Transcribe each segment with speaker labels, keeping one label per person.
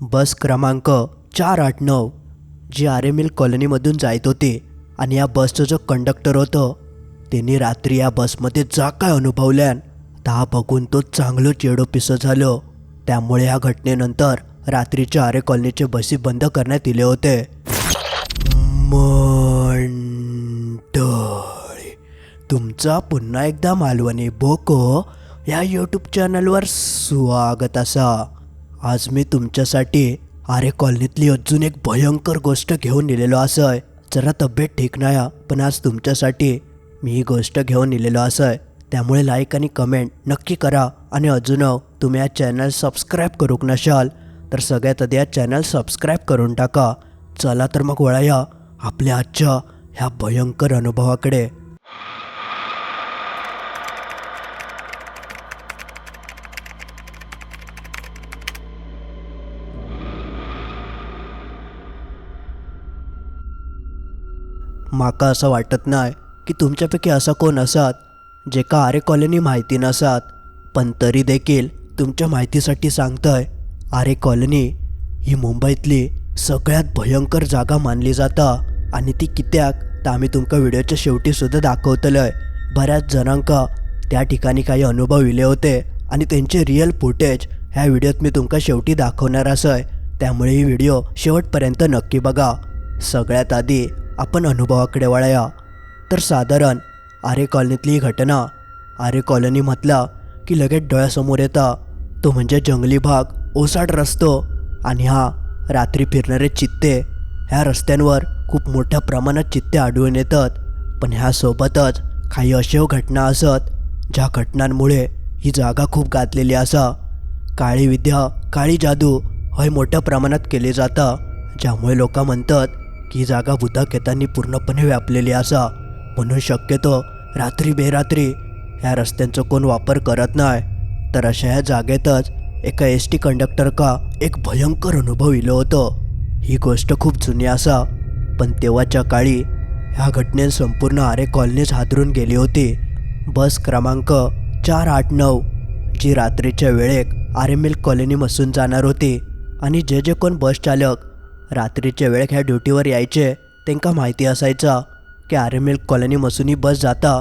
Speaker 1: बस क्रमांक चार आठ नऊ जी आर एम एल कॉलनीमधून जायत होती आणि या बसचं जो कंडक्टर होतं त्यांनी रात्री या बसमध्ये जा काय अनुभवल्यान ता बघून तो चांगलं चेडो पिसं झालो. त्यामुळे या घटनेनंतर रात्रीच्या आरे कॉलनीचे बसी बंद करण्यात दिले होते. मंडळी तुमचा पुन्हा एकदा मालवणी बोको या यूट्यूब चॅनलवर स्वागत असा. आज मी तुमच्यासाठी आरे कॉलनीतली अजून एक भयंकर गोष्ट घेऊन इलेलो असय. जरा तब्येत ठीक नाही हा, पण आज तुमच्यासाठी मी ही गोष्ट घेऊन इलेलो असय. त्यामुळे लाईक आणि कमेंट नक्की करा आणि अजून तुम्ही या चॅनल सबस्क्राईब करूक नशाल तर सगळ्यात आधी या चॅनल सबस्क्राईब करून टाका. चला तर मग वळया आपल्या आजच्या ह्या भयंकर अनुभवाकडे. माका असं वाटत नाही की तुमच्यापैकी असा कोण असात जे का आरे कॉलनी माहिती नसात. पण तरी देखील तुमच्या माहितीसाठी सांगतंय आरे कॉलनी ही मुंबईतली सगळ्यात भयंकर जागा मानली जाता आणि ती कित्याक तर आम्ही तुमका व्हिडिओच्या शेवटी दाखवतलंय. बऱ्याच जणांका त्या ठिकाणी काही अनुभव इले होते आणि त्यांचे रिअल फुटेज ह्या व्हिडिओत मी तुमका शेवटी दाखवणार असय. त्यामुळे ही व्हिडिओ शेवटपर्यंत नक्की बघा. सगळ्यात आधी आपण अनुभवाकडे वळाया. तर साधारण आरे कॉलनीतली ही घटना आरे कॉलनी म्हटला की लगेच डोळ्यासमोर येता. तो म्हणजे जंगली भाग ओसाड रस्तो. आणि हा रात्री फिरणारे चित्ते. ह्या रस्त्यांवर खूप मोठ्या प्रमाणात चित्ते आढळून येतात. पण ह्यासोबतच काही अशा घटना असत ज्या घटनांमुळे ही जागा खूप गाजलेली असा. काळी विद्या काळी जादू हय मोठ्या प्रमाणात केले जाता ज्यामुळे लोक म्हणतात की ही जागा भूताक येतानी पूर्णपणे व्यापलेली असा. म्हणून शक्यतो रात्री बेरात्री ह्या रस्त्यांचा कोण वापर करत नाही. तर अशा ह्या जागेतच एका एस टी कंडक्टर का एक भयंकर अनुभव इलं होतं. ही गोष्ट खूप जुनी असा. पण तेव्हाच्या काळी ह्या घटनेत संपूर्ण आरे कॉलनीच हादरून गेली होती. बस क्रमांक चार आठ नऊ जी रात्रीच्या वेळेक आरे मिल्क कॉलनी मसून जाणार होती. आणि जे जे कोण बस चालक रात्रीच्या वेळेक ह्या ड्युटीवर यायचे त्यांका माहिती असायचा की आरेमिल्क एम एल बस जाता.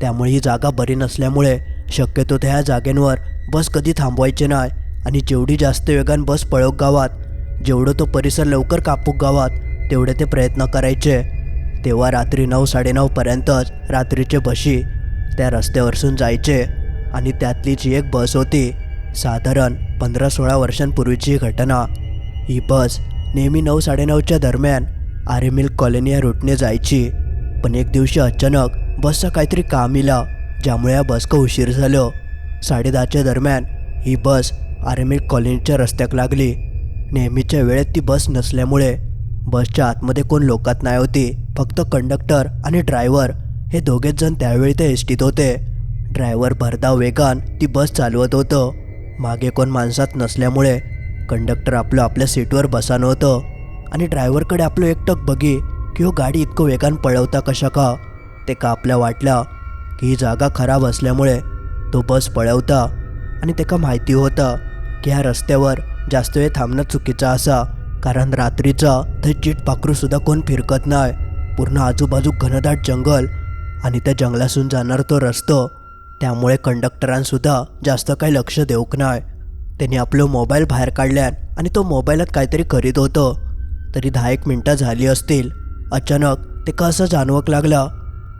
Speaker 1: त्यामुळे ही जागा बरी नसल्यामुळे शक्यतो त्या ह्या जागेंवर बस कधी थांबवायचे नाही आणि जेवढी जास्त वेगान बस पळोक गावात जेवढं तो परिसर लवकर कापूक गावात तेवढे ते प्रयत्न करायचे. तेव्हा रात्री नऊ साडेनऊपर्यंतच रात्रीचे बशी त्या रस्त्यावरसून जायचे आणि त्यातली जी एक बस होती. साधारण पंधरा सोळा वर्षांपूर्वीची ही घटना. ही बस नेहमी नऊ साडेनऊच्या दरम्यान आरे मिल्क कॉलनी या रूटने जायची. पण एक दिवशी अचानक बसचं काहीतरी काम इला ज्यामुळे या बसका उशीर झालं. साडेदहाच्या दरम्यान ही बस आरे मिल्क कॉलनीच्या रस्त्याक लागली. नेहमीच्या वेळेत ती बस नसल्यामुळे बसच्या आतमध्ये कोण लोकात नाही होती फक्त कंडक्टर आणि ड्रायव्हर. हे दोघेच जण त्यावेळी ते एसटीत होते. ड्रायव्हर भरधाव वेगान ती बस चालवत होतं. मागे कोण माणसात नसल्यामुळे कंडक्टर आपलं आपल्या सीटवर बसा नव्हतं आणि ड्रायव्हरकडे आपलं एकटक बघी की हो गाडी इतकं वेगान पळवता कशा का? ते का आपल्या वाटला की ही जागा खराब असल्यामुळे तो बस पळवता. आणि त्याका माहिती होतं की ह्या रस्त्यावर जास्त वेळ थांबणं चुकीचं असा कारण रात्रीचा ते चीट पाखरूसुद्धा कोण फिरकत नाही. पूर्ण आजूबाजू घनदाट जंगल आणि त्या जंगलासून जाणार तो रस्तो. त्यामुळे कंडक्टरांसुद्धा जास्त काही लक्ष देऊक नाही. त्यांनी आपलं मोबाईल बाहेर काढल्यान आणि तो मोबाईलात काहीतरी करीत होतं. तरी दहा एक मिनटं झाली असतील. अचानक ते कसं जाणवक लागला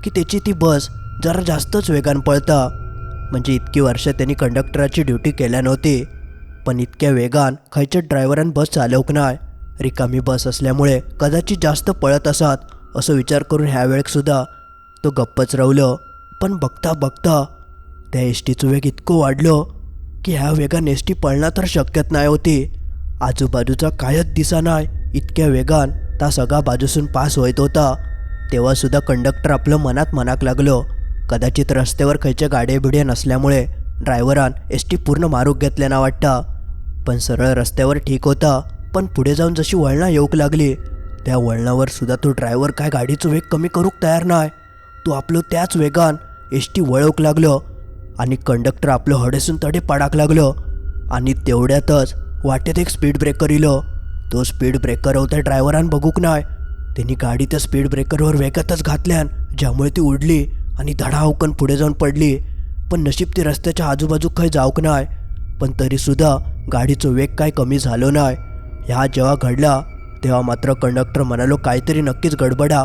Speaker 1: की त्याची ती बस जरा जास्तच वेगान पळता. म्हणजे इतकी वर्ष त्यांनी कंडक्टराची ड्युटी केल्या नव्हती. पण इतक्या वेगान खयच्या ड्रायव्हरान बस चालवक नाय. रिकामी बस असल्यामुळे कदाचित जास्त पळत असात असं विचार करून ह्या वेळेकसुद्धा तो गप्पच रवलं. पण बघता बघता त्या एस टीचं वेग इतकं वाढलं की ह्या वेगान एस टी पळणं तर शक्यत नाही होती. आजूबाजूचा कायच दिसा नाही इतक्या वेगान ता सगळा बाजूसून पास होत होता. तेव्हा सुद्धा कंडक्टर आपलं मनात मनाक लागलो. कदाचित रस्त्यावर खयच्या गाड्या बिडे नसल्यामुळे ड्रायव्हरान एस टी पूर्ण मारूक घेतले ना वाटता. पण सरळ रस्त्यावर ठीक होता पण पुढे जाऊन जशी वळणं येऊक लागली त्या वळणावर सुद्धा तो ड्रायव्हर काय गाडीचं वेग कमी करूक तयार नाही. तो आपलं त्याच वेगान एस टी वळवूक लागलो. आणि कंडक्टर आपलं हडेसून तडे पाडाक लागलो. आणि तेवढ्यातच वाटेत एक स्पीड ब्रेकर इलो. तो स्पीड ब्रेकर होता ड्रायव्हरान बघूक नाय. त्यांनी गाडी त्या स्पीड ब्रेकरवर वेगातच घातल्यान ज्यामुळे ती उडली आणि धडावकन पुढे जाऊन पडली. पण नशीब ती रस्त्याच्या आजूबाजूक काही जाऊक नाय. पण तरीसुद्धा गाडीचं वेग काय कमी झालो नाय. ह्या जेव्हा घडला तेव्हा मात्र कंडक्टर म्हणालो काहीतरी नक्कीच गडबडा.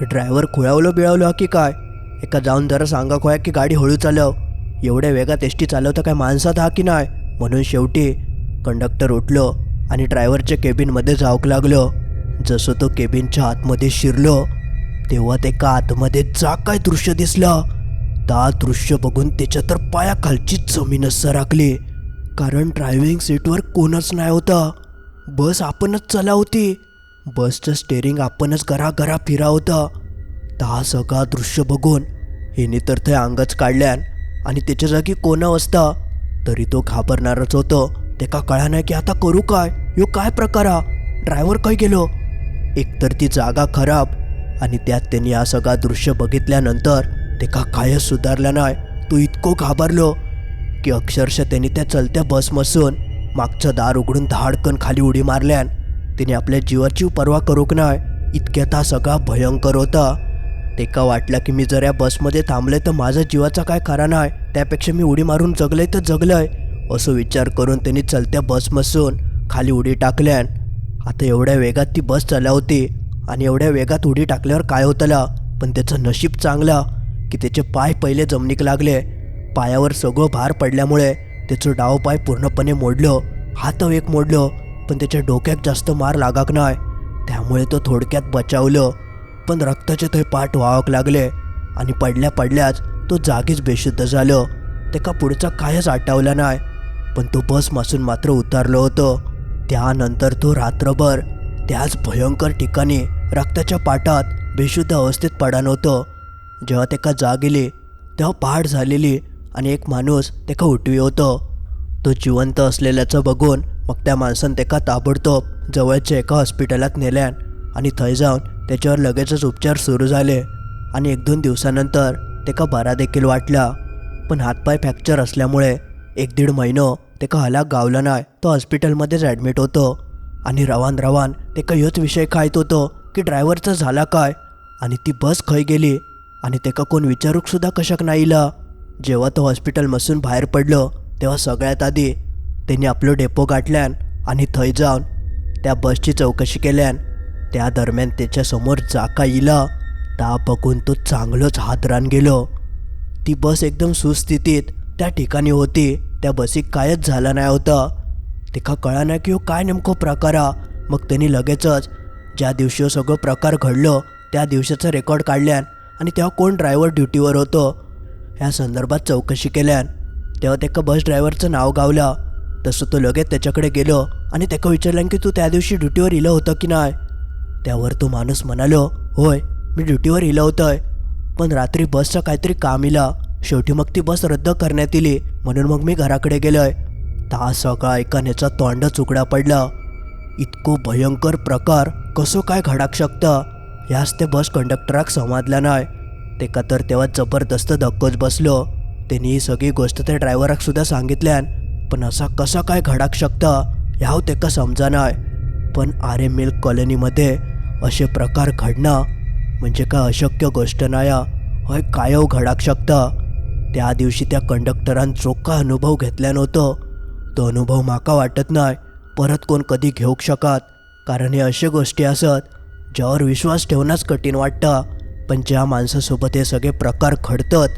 Speaker 1: ड्रायव्हर खुळावलं बिळावलो की काय? एका जाऊन जरा सांगा खोया की गाडी हळू चालव. एवढ्या वेगात एस टी चालवता काय माणसात हा की नाही? म्हणून शेवटी कंडक्टर उठलो आणि ड्रायव्हरच्या केबिनमध्ये जाऊक लागलो. जसं तो केबिनच्या आतमध्ये शिरलो तेव्हा ते का आतमध्ये जा काय दृश्य दिसलं. ता दृश्य बघून त्याच्या तर पायाखालचीच जमीनच सरकली कारण ड्रायव्हिंग सीटवर कोणच नाही होतं. बस आपणच चलावती. बसचं स्टेअरिंग आपणच घरा घरा फिरावतं. ता सगळा दृश्य बघून हिने तर ते अंगच काढल्यान आणि त्याच्या जागी कोण असता तरी तो घाबरणारच होतो. ते का कळा नाही की आता करू काय? यो काय प्रकार हा? ड्रायव्हर काय गेलो? एकतर ती जागा खराब आणि त्यात त्यांनी हा सगळा दृश्य बघितल्यानंतर ते का कायच सुधारला नाही. तो इतको घाबरलो की अक्षरशः त्यांनी त्या चलत्या बसमसून मागचं दार उघडून धाडकन खाली उडी मारल्यान तिने आपल्या जीवाची पर्वा करूक नाय इतक्यात हा सगळा भयंकर होता. ते का वाटलं की मी जर या बसमध्ये थांबले तर माझा जीवाचा काय खरा नाही. त्यापेक्षा मी उडी मारून जगलंय तर जगलंय. असं विचार करून त्यांनी चलत्या बसमसून खाली उडी टाकल्यान आता एवढ्या वेगात ती बस चालवते आणि एवढ्या वेगात उडी टाकल्यावर काय होतला? पण त्याचं नशीब चांगला की त्याचे पाय पहिले जमनीक लागले. पायावर सगळं भार पडल्यामुळे त्याचं डाव पाय पूर्णपणे मोडलं हात एक मोडलं पण त्याच्या डोक्यात जास्त मार लागाक नाही. त्यामुळे तो थोडक्यात बचावलं. पण रक्ताचे ते पाठ वाहक लागले आणि पडल्या पडल्याच तो जागीच बेशुद्ध झालं. त्याका पुढचा कायच आठवला नाही पण तो बसपासून मात्र उतरलो होतो. त्यानंतर तो रात्रभर त्याच भयंकर ठिकाणी रक्ताच्या पाटात बेशुद्ध अवस्थेत पडान होतो जेव्हा त्याका जाग गेली तेव्हा पहाट झालेली आणि एक माणूस त्याका उठवी होतो. तो जिवंत असलेल्याचं बघून मग त्या माणसानं त्याका ताबडतोब जवळच्या एका हॉस्पिटलात नेल्यान आणि थंय जाऊन त्याच्यावर लगेचच उपचार सुरू झाले आणि एक दोन दिवसानंतर त्याका बरा देखील वाटला. पण हातपाय फ्रॅक्चर असल्यामुळे एक दीड महिनो त्याका हलाक गावला नाही तो हॉस्पिटलमध्येच ॲडमिट होतो. आणि रवान रवान त्याका योच ह्योच विषय खायत होतो की ड्रायव्हरचा झाला काय? आणि ती बस खय गेली? आणि त्याका कोण विचारूकसुद्धा कशाक नाही इला जेव्हा तो हॉस्पिटलमधून बाहेर पडलो तेव्हा सगळ्यात आधी त्यांनी आपलं डेपो गाठल्यान आणि थंय जाऊन त्या बसची चौकशी केल्यान त्या दरम्यान त्याच्यासमोर जाका इला. ता बघून तो चांगलंच हादरान गेलो. ती बस एकदम सुस्थितीत त्या ठिकाणी होती. त्या बसीक कायच झाला नाही होतं. तिका कळा नाही की हो काय नेमकं प्रकार हा. मग त्यांनी लगेचच ज्या दिवशी हो सगळं प्रकार घडलं त्या दिवसाचं रेकॉर्ड काढल्यान आणि तेव्हा कोण ड्रायव्हर ड्युटीवर होतो? ह्या संदर्भात चौकशी केल्यान. तेव्हा त्याका बस ड्रायव्हरचं नाव गावलं. तसं तो लगेच त्याच्याकडे गेलो आणि त्याका विचारलं की तू त्या दिवशी ड्युटीवर इलं होतं की नाही? त्यावर तो माणूस म्हणालो होय मी ड्युटीवर इलं होतंय. पण रात्री बसचं काहीतरी काम इला. शेवटी मग ती बस रद्द करण्यात येली म्हणून मग मी घराकडे गेलोय. ता सगळा ऐकण्याचा तोंड चुकडा पडला. इतको भयंकर प्रकार कसो काय घडाक शकता? ह्याच ते बस कंडक्टराक समजला नाही. तेका तर तेव्हा जबरदस्त धक्कोच बसलो. त्यांनी ही सगळी गोष्ट त्या ड्रायव्हराक सुद्धा सांगितल्यान पण असा कसा काय घडाक शकता? ह्याव तेका समजा नाही पण आरे मिल्क कॉलनीमध्ये असे प्रकार घडणं म्हणजे काय अशक्य गोष्ट नाही हा. होय कायव घडाक शकता. त्या दिवशी त्या कंडक्टरान चोखा अनुभव घेतल्या नव्हतं. तो अनुभव माका वाटत नाही परत कोण कधी घेवंक शकत. कारण हे अशे गोष्टी असत ज्यावर विश्वास ठेवणंच कठीण वाटतं. पण ज्या माणसासोबत हे सगळे प्रकार घडतात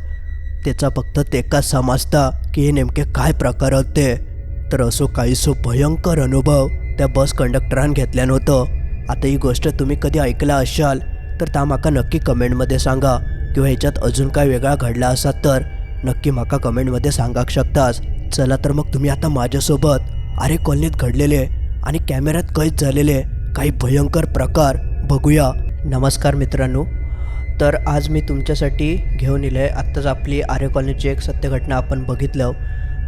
Speaker 1: त्याचा फक्त तेकाच समजता की हे नेमके काय प्रकार होते. तर असो काहीसो भयंकर अनुभव त्या बस कंडक्टरान घेतल्या नव्हतं. आता ही गोष्ट तुम्ही कधी ऐकला असाल तर ता माका नक्की कमेंटमध्ये सांगा. किंवा ह्याच्यात अजून काय वेगळा घडला असा तर नक्की माका कमेंटमध्ये सांगाक शकताच चला तर मग तुम्ही आता माझ्यासोबत अरे कॉलनीत घडलेले आणि कॅमेऱ्यात कैद झालेले काही भयंकर प्रकार बघूया. नमस्कार मित्रांनो. तर आज मी तुमच्यासाठी घेऊन इलं आहे आत्ताच आपली आर्य कॉलनीची एक सत्य घटना आपण बघितलं.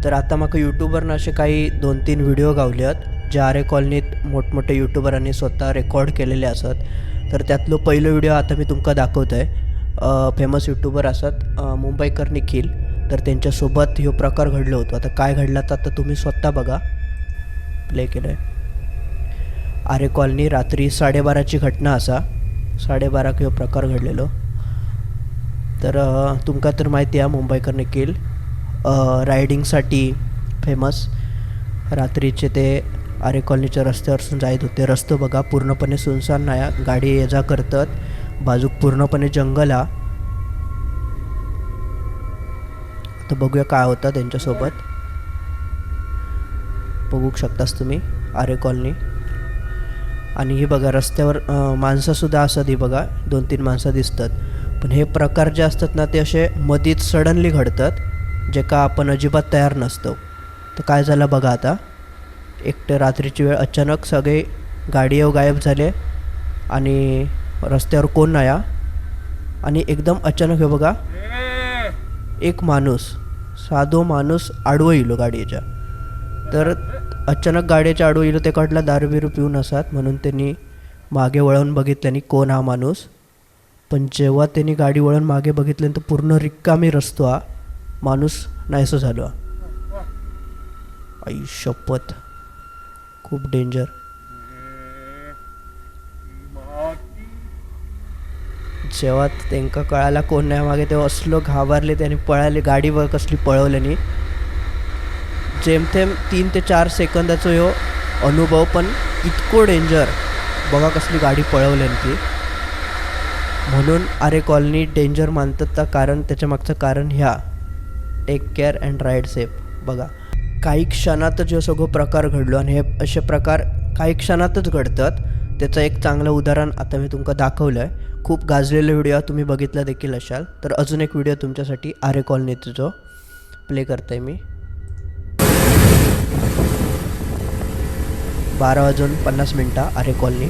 Speaker 1: तर आता माका यूट्यूबवरनं असे काही दोन तीन व्हिडिओ गावले आहेत ज्या आरे कॉलनीत मोठमोठे युट्यूबरांनी स्वतः रेकॉर्ड केलेले असत तर त्यातलो पहिलो व्हिडिओ आता मी तुमका दाखवतो आहे फेमस युट्यूबर असत मुंबईकर निखिल. तर त्यांच्यासोबत ह्यो प्रकार घडलो होतो. आता काय घडला तर आता तुम्ही स्वतः बघा. प्ले केलं आहे आरे कॉलनी रात्री साडेबाराची घटना असा. साडेबाराक ह्यो प्रकार घडलेलो. तर तुमका तर माहिती आहे मुंबईकर निखिल. रायडिंगसाठी फेमस रात्रीचे ते आरे कॉलनीच्या रस्त्यावरसून जायत होते. रस्तो बघा पूर्णपणे सुनसान नाही. गाडी ये जा करतात. बाजूक पूर्णपणे जंगल. हा आता बघूया काय होतं त्यांच्यासोबत. बघू शकतास तुम्ही आरे कॉलनी. आणि ही बघा रस्त्यावर माणसंसुद्धा असतात ही बघा. दोन तीन माणसं दिसतात. पण हे प्रकार जे असतात ना ते असे मधीच सडनली घडतात जे का आपण अजिबात तयार नसतो. तर काय झालं बघा आता? एकटं रात्रीची वेळ अचानक सगळे गाडी गायब झाले आणि रस्त्यावर कोण नाही आणि एकदम अचानक हे बघा एक माणूस साधो माणूस आडवं येलो हो गाडीच्या. तर अचानक गाडीच्या आडवं येलो ते कटला दारू बिरू पिऊन असतात म्हणून त्यांनी मागे वळून बघितल्यानी कोण हा माणूस. पण जेव्हा त्यांनी गाडी वळून मागे बघितल्यानंतर पूर्ण रिक्कामी रस्तो हा माणूस नाहीसं झालो. आई शपथ. खूप डेंजर जेव्हा त्यांका कळाला कोण नाही मागे तेव्हा असलो घाबरले त्यांनी पळाले गाडीवर कसली पळवल्यानी जेमतेम तीन ते चार सेकंदाचो ह्यो अनुभव पण इतको डेंजर बघा कसली गाडी पळवल्यान ती. म्हणून अरे कॉलनी डेंजर मानतात का? कारण त्याच्या मागचं कारण ह्या. Take care and ride safe बघा. काही क्षणातच हे सगळं प्रकार घडलो आणि हे असे प्रकार काही क्षणातच घडतात. त्याचं एक चांगलं उदाहरण आता मी तुमका दाखवलं आहे खूप गाजलेले व्हिडिओ तुम्ही बघितला देखील असाल. तर अजून एक व्हिडिओ तुमच्यासाठी आरे कॉलनीचा जो प्ले करते मी. बारा वाजून पन्नास मिनटा आरे कॉलनी.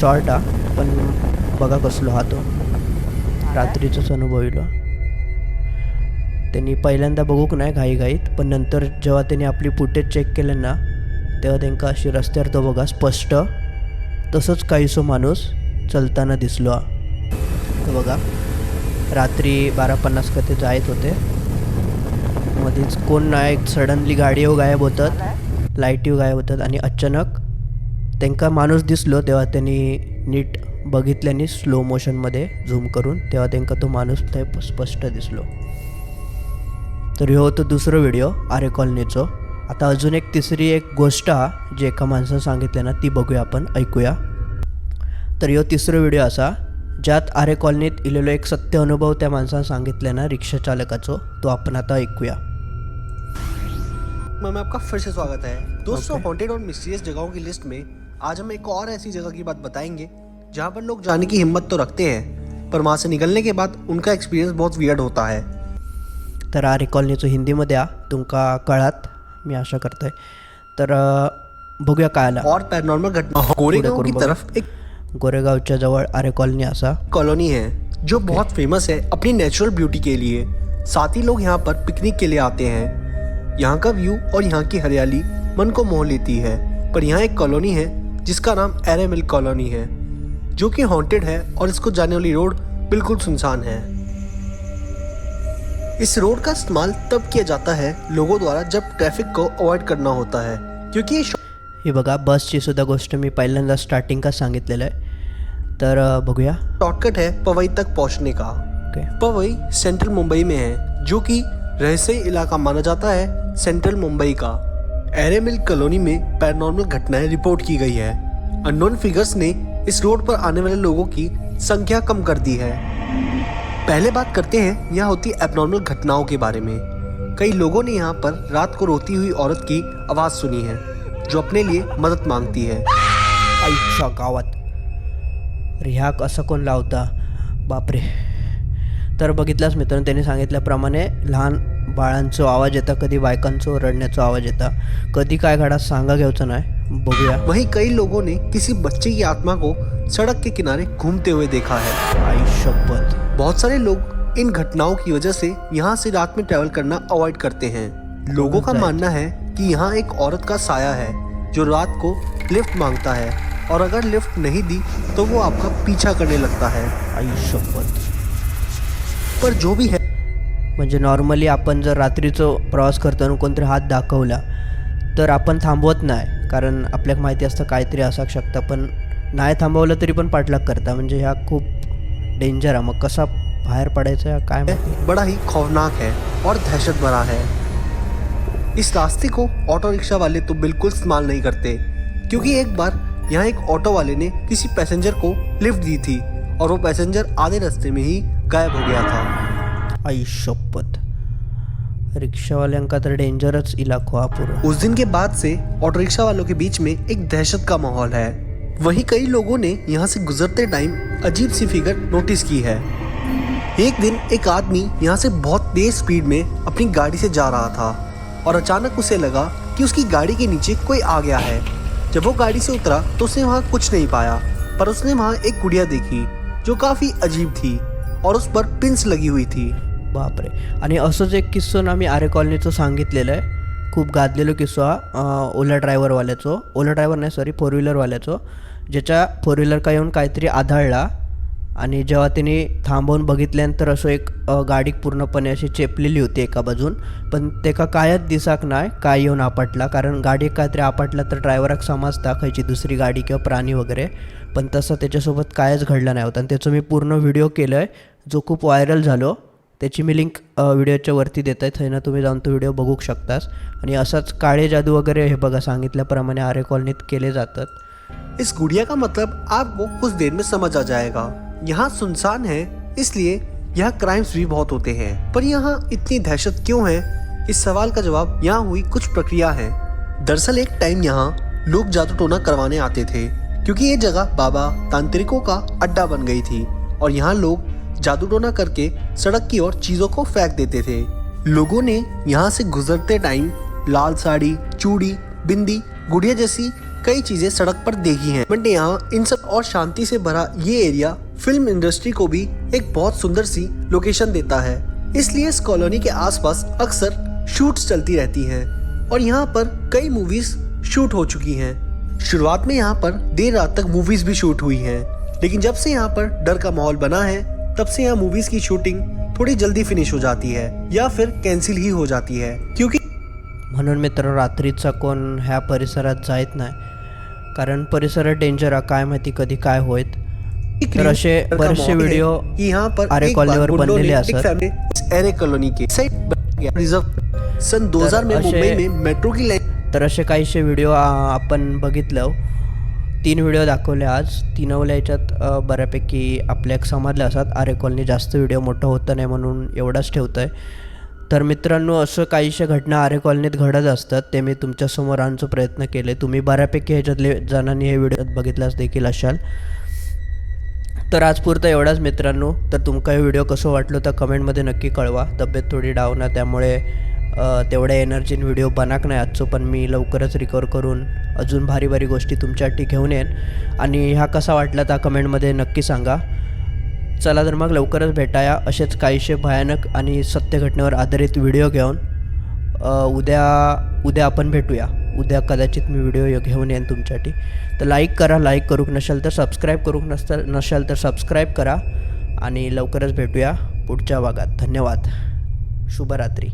Speaker 1: शॉर्ट हा पण बघा कसलो हा तो. रात्रीचंच अनुभव येलो त्यांनी पहिल्यांदा बघूक नाही घाईघाईत पण नंतर जेव्हा त्यांनी आपली फुटेज चेक केलं ना तेव्हा त्यांका अशी रस्त्यावर तो बघा स्पष्ट. तसंच काहीसो माणूस चलताना दिसलो. तो बघा रात्री बारा पन्नास का ते जायत होते. मध्येच कोण नाही सडनली गाडीवर गायब होतात लाईटीव गायब होतात आणि अचानक त्यांका माणूस दिसलो तेव्हा त्यांनी नीट बघितल्याने स्लो मोशनमध्ये झूम करून तेव्हा त्यांका तो माणूस ते स्पष्ट दिसलो. तर ह्यो होतो दुसरो व्हिडिओ आरे कॉलनीचो. आता अजून एक तिसरी एक गोष्ट जी एका माणसानं सांगितलं ना ती बघूया आपण ऐकूया. तर ह्यो तिसरो व्हिडिओ असा ज्यात आरे कॉलनीत इलेलो एक सत्य अनुभव त्या माणसानं सांगितलं ना रिक्षा चालकाचो तो आपण आता ऐकूया.
Speaker 2: में आपका फिर से स्वागत है। दोस्तों हॉन्टेड और मिस्टीरियस जगहों की लिस्ट में आज हम एक और ऐसी जगह की बात बताएँगे जहाँ पर लोग जाने की हिम्मत तो रखते हैं पर वहाँ से निकलने के बाद उनका एक्सपीरियंस बहुत वियर्ड होता है।
Speaker 1: तर आरे कॉलनीचो हिंदीमध्ये हा तुमका कळात मी आशा करतोय. तर बघूया काय आला.
Speaker 2: और पैरानॉर्मल घटना गोरेगांव की तरफ़. एक
Speaker 1: गोरेगावच्या जवळ आरे कॉलनी असा.
Speaker 2: कॉलोनी है जो बहुत फ़ेमस है अपनी नेचुरल ब्यूटी के लिए. साथ ही लोग यहाँ पर पिकनिक के लिए आते हैं. यहाँ का व्यू और यहाँ की हरियाली मन को मोह लेती है. पर यहाँ एक कॉलोनी है जिसका नाम एरे मिल कॉलोनी है जो कि हॉन्टेड है और इसको जाने वाली रोड बिल्कुल सुनसान है. इस रोड का इस्तेमाल तब किया जाता है लोगों द्वारा जब ट्रैफ़िक को अवॉइड करना होता है क्योंकि ये
Speaker 1: ही बघा बसची सुद्धा गोष्ट मी पहिल्यांदा स्टार्टिंग का सांगितलेलं आहे. तर बघूया.
Speaker 2: शॉर्टकट है पवई तक पहुँचने का.
Speaker 1: ओके
Speaker 2: पवई सेंट्रल मुंबई में है जो कि रहस्यमय इलाका माना जाता है सेंट्रल मुंबई का. एरे मिल कॉलोनी में पैरानॉर्मल घटनाएँ रिपोर्ट की गई है. अननोन फिगर्स ने इस रोड पर आने वाले लोगों की संख्या कम कर दी है. पहले बात करते हैं यहाँ होती एबनॉर्मल घटनाओं के बारे में। कई लोगों ने यहाँ पर रात को रोती हुई औरत की आवाज़ सुनी है जो अपने लिए मदद मांगती है।
Speaker 1: आईच्या गावात अरे ह्याक असं कोण लावता बापरे। तर बघितलाच मित्रांनो त्यांनी सांगितल्याप्रमाणे लहान बाळांचो आवाज़ येता कधी बायकांचो रडण्याचा आवाज़ येता. कधी काय घडा सांगा घ्यायचं नाही बघूया.
Speaker 2: वहीं कई लोगों ने किसी बच्चे की आत्मा को सड़क के किनारे घूमते हुए देखा है।
Speaker 1: आई शपथ
Speaker 2: बहुत सारे लोग इन घटनाओं की वजह से यहाँ से रात में ट्रैवल करना अवॉइड करते हैं। लोगों का. मानना है कि यहाँ एक औरत का साया है जो रात को लिफ्ट मांगता है और अगर लिफ्ट नहीं दी तो वो आपका पीछा करने लगता है। पर जो भी है
Speaker 1: म्हणजे नॉर्मली आपण जर रात्रीचं प्रवास करताना कोणतरी हात दाखवला तर आपण थांबवत नाही कारण आपल्याक माहिती असतं काहीतरी असाक शकतं पण नाही थांबवलं तरी पण पाठलाग करता. म्हणजे ह्या खूप डेंजर आहे मग कसा बाहेर पडायचं या काय
Speaker 2: बड़ा ही खौफनाक है और दहशत भरा है। इस रास्ते को ऑटो रिक्शा वाले तो बिल्कुल इस्तेमाल नहीं करते क्योंकि एक बार यहाँ एक ऑटो वाले ने किसी पैसेंजर को लिफ्ट दी थी और वो पैसेंजर आधे रास्ते में ही गायब हो गया था।
Speaker 1: आई शपथ। रिक्षावाल्यांका तर डेंजरच इलाको हा पूरा।
Speaker 2: उस दिन के बाद से ऑटो रिक्शा वालों के बीच में एक दहशत का माहौल है। वहीं कई लोगों ने यहाँ से गुजरते टाइम अजीब सी फिगर नोटिस की है। एक दिन एक आदमी यहाँ से बहुत तेज स्पीड में अपनी गाड़ी से जा रहा था और अचानक उसे लगा कि उसकी गाड़ी के नीचे कोई आ गया है। जब वो गाड़ी से उतरा तो उसने वहाँ कुछ नहीं पाया पर उसने वहाँ एक गुड़िया देखी जो काफ़ी अजीब थी और उस पर पिंस लगी हुई थी।
Speaker 1: बापरे आणि असंच एक किस्सो आम्ही आरे कॉलनीचं सांगितलेलं आहे. खूप गाजलेलो किस्सो हा अं, ओला ड्रायव्हरवाल्याचो. ओला ड्रायव्हर नाही सॉरी फोर व्हीलरवाल्याचो ज्याच्या फोर व्हीलर का येऊन काहीतरी आढळला आणि जेव्हा तिने थांबवून बघितल्यानंतर असं एक गाडी पूर्णपणे अशी चेपलेली होती एका बाजून. पण तेका कायच दिसाक नाही काय येऊन आपटला. कारण गाडी काहीतरी आपटला तर ड्रायव्हराक समजता खयची दुसरी गाडी किंवा प्राणी वगैरे. पण तसं त्याच्यासोबत कायच घडलं नाही होतं. आणि त्याचं मी पूर्ण व्हिडिओ केलं आहे जो खूप व्हायरल झालो. त्याची मी लिंक व्हिडिओच्या वरती देत आहे. थंना तुम्ही जाऊन तो व्हिडिओ बघू शकतास. आणि असाच काळे जादू वगैरे हे बघा सांगितल्याप्रमाणे आरे कॉलनीत केले जातात.
Speaker 2: इस गुड़िया का मतलब आपको कुछ देर में समझ आ जाएगा। यहाँ सुनसान है, इसलिए यहाँ क्राइम्स भी बहुत होते हैं। पर यहाँ इतनी दहशत क्यों है? इस सवाल का जवाब यहाँ हुई कुछ प्रक्रिया है। दरअसल एक टाइम यहाँ लोग जादू टोना करवाने आते थे, क्योंकि ये जगह बाबा तांत्रिकों का अड्डा बन गई थी और यहाँ लोग जादू टोना करके सड़क की ओर चीज़ों को फेंक देते थे। लोगों ने यहाँ से गुजरते टाइम लाल साड़ी, चूड़ी, बिंदी, गुड़िया जैसी कई चीज़ें सड़क पर देखी हैं। बट यहाँ इन सब और शांति से भरा ये एरिया फ़िल्म इंडस्ट्री को भी एक बहुत सुंदर सी लोकेशन देता है। इसलिए इस कॉलोनी के आसपास अक्सर शूट्स चलती रहती हैं और यहाँ पर कई मूवीज़ शूट हो चुकी हैं। शुरुआत में यहाँ पर देर रात तक मूवीज़ भी शूट हुई हैं। लेकिन जब से यहाँ पर डर का माहौल बना है, तब से यहाँ मूवीज़ की शूटिंग थोड़ी जल्दी फिनिश हो जाती है या फिर कैंसिल ही हो जाती है। क्योंकि
Speaker 1: म्हणून मित्र, रात्रीचा कोण ह्या परिसरात जायत नाही. कारण परिसरात डेंजर आहे काय माहिती कधी काय होईत तर असे बरेचसे व्हिडिओ
Speaker 2: यहाँ पर
Speaker 1: आरे कॉलनीवर बनलेले असतात.
Speaker 2: एरे कॉलोनी के सन 2000 में
Speaker 1: असे-
Speaker 2: मुंबई में मेट्रो की लाइन
Speaker 1: तर असे काहीशे व्हिडिओ आपण बघितलं. तीन व्हिडिओ दाखवले आज. तिनवल्या याच्यात बऱ्यापैकी आपल्या समजल्या असतात. आरे कॉलनी जास्त व्हिडिओ मोठं होतं नाही म्हणून एवढाच ठेवतं आहे तर मित्रांनो असं काहीशा घटना आरे कॉलनीत घडत असतात ते मी तुमच्यासमोर आणचा प्रयत्न केले. तुम्ही बऱ्यापैकी ह्याच्यातले जणांनी हे व्हिडिओ बघितलाच देखील असाल. तर आजपुरता एवढाच मित्रांनो. तर तुमका हे व्हिडिओ कसं वाटलं तर कमेंटमध्ये नक्की कळवा. तब्येत थोडी डाऊन आहे त्यामुळे तेवढ्या एनर्जीन व्हिडिओ बनाक नाही आजचो पण मी लवकरच रिकवर करून अजून भारी भारी गोष्टी तुमच्यासाठी घेऊन येईन. आणि हा कसा वाटला त्या कमेंटमध्ये नक्की सांगा. चला तर मग लवकरच भेटाया असेच काहीसे भयानक आणि सत्य घटनेवर आधारित व्हिडिओ घेऊन. उद्या उद्या आपण भेटूया. उद्या कदाचित मी व्हिडिओ घेऊन येईन तुमच्यासाठी. तर लाईक करा लाईक करूक नसेल तर सबस्क्राईब करूक नसल नसेल तर सबस्क्राईब करा. आणि लवकरच भेटूया पुढच्या भागात. धन्यवाद. शुभरात्री.